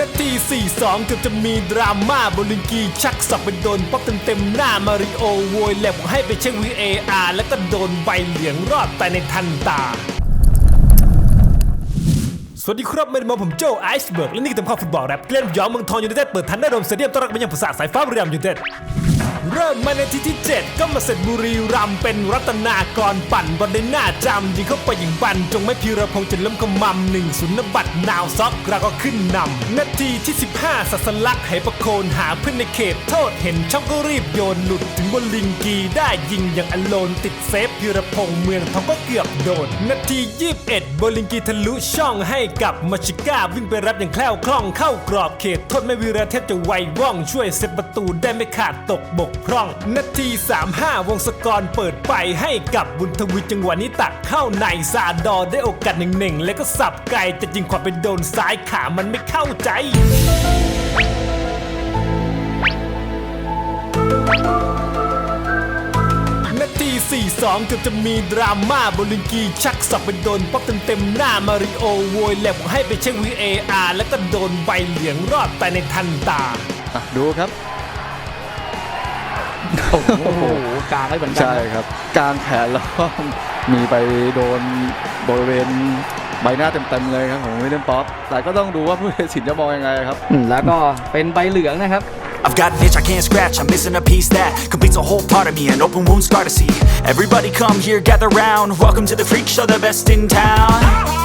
นาที 4-2 เกือบจะมีดราม่าบนลิงกีชักสับไปโดนป๊อกเต็มๆหน้ามาริโอโวยแลบให้ไปเช็ค VAR แล้วก็โดนใบเหลืองรอดแต่ในทันตา สวัสดีครับไม่ได้มาผมโจไอซ์เบิร์ก และนี่คือตำข้าวฟุตบอลแรปเกล่นย้อมเมืองทองยูไนเต็ดเปิดทันได้โดมสเตเดียมต้อนรับไปยังภาษาสายฟ้าเรียมยูไนเต็ด เริ่มมาในที่ที่ 7 ก็มาเสร็จบุรีรัมย์เป็นรัตนากรปั่นบอลได้หน้าจำยิงเข้าไปอย่างบัน จงไม่พีรพงษ์จะล้มขมำหนึ่งศูนย์บัตรนาวซอกเราก็ขึ้นนำนาทีที่ 15สัสลักไหประโคนหาเพื่อนในเขตโทษเห็นช่องก็รีบโยนหลุดถึงบนลิงกีได้ยิงอย่างอโลนติดเซฟพีรพงษ์เมืองทองก็เกือบโดนนาที 21โบลิงกีทะลุช่องให้กับมาชิก้าวิ่งไปรับอย่างแคล่วคล่องเข้ากรอบเขตโทษไม่วีระเทพจะไวว่องช่วยเซฟประตูได้ไม่ขาดตกบกพร่อง นาที 35 วงศกรเปิดไปให้กับบุญทวีจังหวะนี้ตักเข้าในซาดอได้โอกาสหนึ่งๆ แล้วก็สับไกลจะยิงความไปโดนซ้ายขามันไม่เข้าใจนาที 4-2 เกือบจะมีดราม่าโบลิงกี ชักสับไปโดนป๊อกเต็มๆหน้ามาริโอโวยแลบให้ไปเช็ค VAR แล้วก็โดนใบเหลืองรอดไปในทันตา อะดูครับ โอ้โหกลางได้เหมือนกัใช่ครับกลางแขนแล้วก็มีไปโดนบริเวณใบหน้าเต็มๆเลยครับของวิลเลียมป๊อปแต่ก็ต้องดูว่าผู้ตัดสินจะมองยังไงครับอืมแล้วก็เป็นใบเหลืองนะครับ I've got an itch I can't scratch, I'm missing a piece that completes a whole part of me, an open wound scar to see. Everybody come here, gather round, welcome to the freak show, the best in town.